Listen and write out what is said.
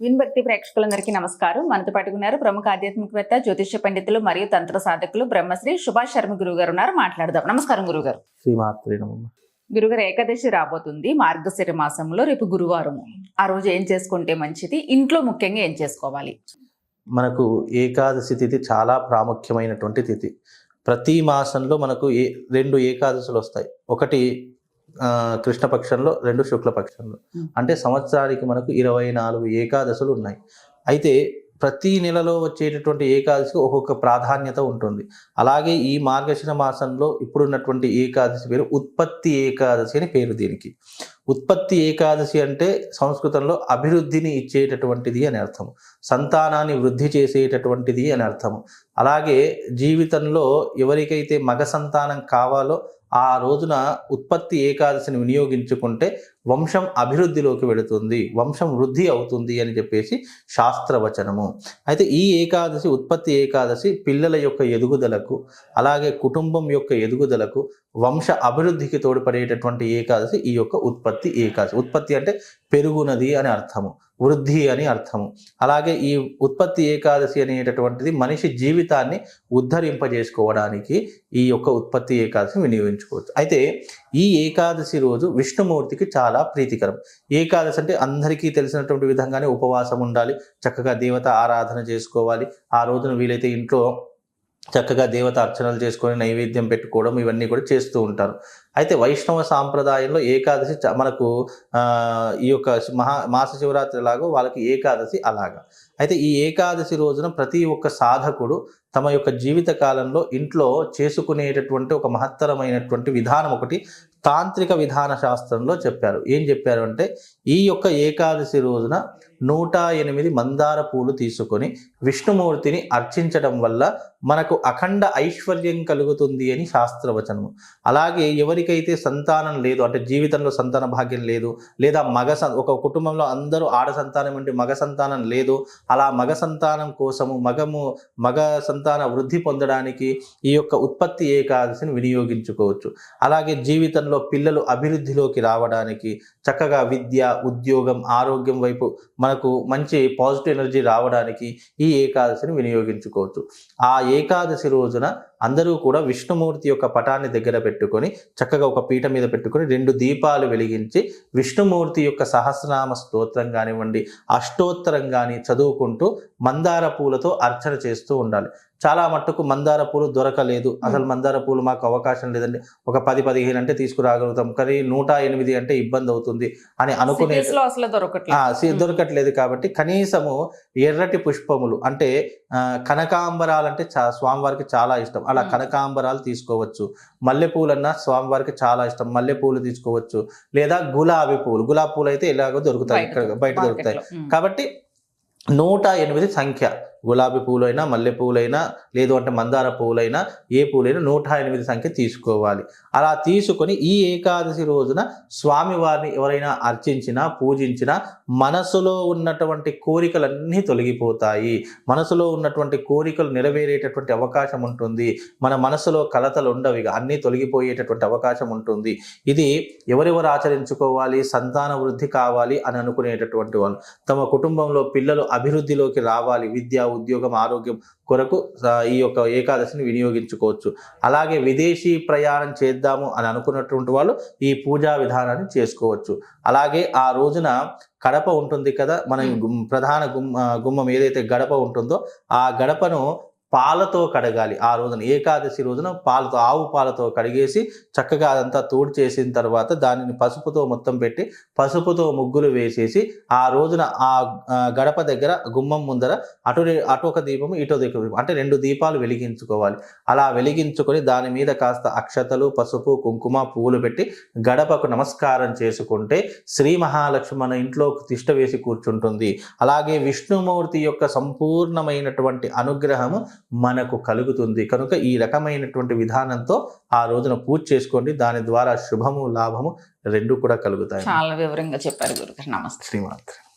విన్భక్తి ప్రేక్షకులందరికీ నమస్కారం. మనతో పాటు ఉన్నారు ప్రముఖ ఆధ్యాత్మికవేత్త జ్యోతిష్య పండితులు మరియు తంత్ర సాధకులు బ్రహ్మశ్రీ సుభాష్ శర్మ గురువు గారు ఉన్నారు. మాట్లాడదాం. నమస్కారం గురుగారు గురుగారు ఏకాదశి రాబోతుంది. మార్గశిర మాసంలో రేపు గురువారం. ఆ రోజు ఏం చేసుకుంటే మంచిది? ఇంట్లో ముఖ్యంగా ఏం చేసుకోవాలి? మనకు ఏకాదశి తిథి చాలా ప్రాముఖ్యమైనటువంటి తిథి. ప్రతి మాసంలో మనకు ఏ రెండు ఏకాదశులు వస్తాయి. ఒకటి కృష్ణపక్షంలో రెండు శుక్లపక్షంలో. అంటే సంవత్సరానికి మనకు ఇరవై నాలుగు ఏకాదశులు ఉన్నాయి. అయితే ప్రతి నెలలో వచ్చేటటువంటి ఏకాదశికి ఒక్కొక్క ప్రాధాన్యత ఉంటుంది. అలాగే ఈ మార్గశిర మాసంలో ఇప్పుడున్నటువంటి ఏకాదశి పేరు ఉత్పత్తి ఏకాదశి అని పేరు దీనికి. ఉత్పత్తి ఏకాదశి అంటే సంస్కృతంలో అభివృద్ధిని ఇచ్చేటటువంటిది అని అర్థం. సంతానాన్ని వృద్ధి చేసేటటువంటిది అని అర్థం. అలాగే జీవితంలో ఎవరికైతే మగ సంతానం కావాలో ఆ రోజున ఉత్పత్తి ఏకాదశిని వినియోగించుకుంటే వంశం అభివృద్ధిలోకి వెళుతుంది వంశం వృద్ధి అవుతుంది అని చెప్పేసి శాస్త్రవచనము. అయితే ఈ ఏకాదశి ఉత్పత్తి ఏకాదశి పిల్లల యొక్క ఎదుగుదలకు అలాగే కుటుంబం యొక్క ఎదుగుదలకు వంశ అభివృద్ధికి తోడ్పడేటటువంటి ఏకాదశి ఈ యొక్క ఉత్పత్తి. ఉత్పత్తి ఏకాదశి ఉత్పత్తి అంటే పెరుగునది అని అర్థము వృద్ధి అని అర్థము. అలాగే ఈ ఉత్పత్తి ఏకాదశి అనేటటువంటిది మనిషి జీవితాన్ని ఉద్ధరింపజేసుకోవడానికి ఈ యొక్క ఉత్పత్తి ఏకాదశి వినియోగించుకోవచ్చు. అయితే ఈ ఏకాదశి రోజు విష్ణుమూర్తికి చాలా ప్రీతికరం. ఏకాదశి అంటే అందరికీ తెలిసినటువంటి విధంగానే ఉపవాసం ఉండాలి చక్కగా దేవత ఆరాధన చేసుకోవాలి. ఆ రోజున వీలైతే ఇంట్లో చక్కగా దేవత అర్చనలు చేసుకొని నైవేద్యం పెట్టుకోవడం ఇవన్నీ కూడా చేస్తూ ఉంటారు. అయితే వైష్ణవ సాంప్రదాయంలో ఏకాదశి మనకు ఈ యొక్క మహా మాస శివరాత్రి లాగో వాళ్ళకి ఏకాదశి అలాగా. అయితే ఈ ఏకాదశి రోజున ప్రతి ఒక్క సాధకుడు తమ యొక్క జీవిత కాలంలో ఇంట్లో చేసుకునేటటువంటి ఒక మహత్తరమైనటువంటి విధానం ఒకటి తాంత్రిక విధాన శాస్త్రంలో చెప్పారు. ఏం చెప్పారు అంటే ఈ యొక్క ఏకాదశి రోజున నూట ఎనిమిది మందార పూలు తీసుకొని విష్ణుమూర్తిని అర్చించడం వల్ల మనకు అఖండ ఐశ్వర్యం కలుగుతుంది అని శాస్త్రవచనము. అలాగే ఎవరికైతే సంతానం లేదు అంటే జీవితంలో సంతాన భాగ్యం లేదు లేదా మగ ఒక కుటుంబంలో అందరూ ఆడ సంతానం ఉంటే మగ సంతానం లేదు అలా మగ సంతానం కోసము మగము మగ సంతాన వృద్ధి పొందడానికి ఈ యొక్క ఉత్పత్తి ఏకాదశిని వినియోగించుకోవచ్చు. అలాగే జీవితంలో పిల్లలు అభివృద్ధిలోకి రావడానికి చక్కగా విద్య ఉద్యోగం ఆరోగ్యం వైపు మనకు మంచి పాజిటివ్ ఎనర్జీ రావడానికి ఈ ఏకాదశిని వినియోగించుకోవచ్చు. ఆ ఏకాదశి రోజున అందరూ కూడా విష్ణుమూర్తి యొక్క పటాన్ని దగ్గర పెట్టుకొని చక్కగా ఒక పీట మీద పెట్టుకొని రెండు దీపాలు వెలిగించి విష్ణుమూర్తి యొక్క సహస్రనామ స్తోత్రం కానివ్వండి అష్టోత్తరం కానీ చదువుకుంటూ మందార పూలతో అర్చన చేస్తూ ఉండాలి. చాలా మట్టుకు మందార పూలు దొరకలేదు. అసలు మందార పూలు మాకు అవకాశం లేదండి. ఒక పది పదిహేను అంటే తీసుకురాగలుగుతాం. కానీ నూట ఎనిమిది అంటే ఇబ్బంది అవుతుంది అని అనుకునే దొరకట్లేదు కాబట్టి కనీసము ఎర్రటి పుష్పములు అంటే కనకాంబరాలు అంటే చా స్వామివారికి చాలా ఇష్టం. అలా. కనకాంబరాలు తీసుకోవచ్చు. మల్లెపూలన్నా స్వామివారికి చాలా ఇష్టం. మల్లెపూలు తీసుకోవచ్చు. లేదా గులాబీ పూలు. గులాబీ పూలు అయితే ఎలాగో దొరుకుతాయి. బయట ఇక్కడ బయట దొరుకుతాయి. కాబట్టి నూట ఎనిమిది సంఖ్య. గులాబీ పువ్వులైనా మల్లె పువ్వులైనా లేదు అంటే మందార పూలైనా ఏ పూలైనా నూట ఎనిమిది సంఖ్య తీసుకోవాలి. అలా తీసుకొని ఈ ఏకాదశి రోజున స్వామివారిని ఎవరైనా అర్చించినా పూజించినా మనసులో ఉన్నటువంటి కోరికలన్నీ తొలగిపోతాయి. మనసులో ఉన్నటువంటి కోరికలు నెరవేరేటటువంటి అవకాశం ఉంటుంది. మన మనసులో కలతలు ఉండవు ఇక. అన్నీ తొలగిపోయేటటువంటి అవకాశం ఉంటుంది. ఇది ఎవరెవరు ఆచరించుకోవాలి సంతాన వృద్ధి కావాలి అని అనుకునేటటువంటి వాళ్ళు. తమ కుటుంబంలో పిల్లలు అభివృద్ధిలోకి రావాలి విద్య ఉద్యోగం ఆరోగ్యం కొరకు ఈ యొక్క ఏకాదశిని వినియోగించుకోవచ్చు. అలాగే విదేశీ ప్రయాణం చేద్దాము అని అనుకున్నటువంటి వాళ్ళు ఈ పూజా విధానాన్ని చేసుకోవచ్చు. అలాగే ఆ రోజున కడప ఉంటుంది కదా మన ప్రధాన గుమ్ ఆ, గుమ్మం ఏదైతే గడప ఉంటుందో ఆ గడపను పాలతో కడగాలి. ఆ రోజున ఏకాదశి రోజున పాలతో ఆవు పాలతో కడిగేసి చక్కగా అదంతా తోడు చేసిన తర్వాత దానిని పసుపుతో మొత్తం పెట్టి పసుపుతో ముగ్గులు వేసేసి ఆ రోజున ఆ గడప దగ్గర గుమ్మం ముందర అటు అటు ఒక దీపము ఇటు దీపం అంటే రెండు దీపాలు వెలిగించుకోవాలి. అలా వెలిగించుకొని దాని మీద కాస్త అక్షతలు పసుపు కుంకుమ పువ్వులు పెట్టి గడపకు నమస్కారం చేసుకుంటే శ్రీ మహాలక్ష్మి మన ఇంట్లో తిష్ట వేసి కూర్చుంటుంది. అలాగే విష్ణుమూర్తి యొక్క సంపూర్ణమైనటువంటి అనుగ్రహము మనకు కలుగుతుంది. కనుక ఈ రకమైనటువంటి విధానంతో ఆ రోజున పూజ చేసుకోండి. దాని ద్వారా శుభము లాభము రెండు కూడా కలుగుతాయి. చాలా వివరంగా చెప్పారు గురుగారు. నమస్తే. శ్రీమాత్రి.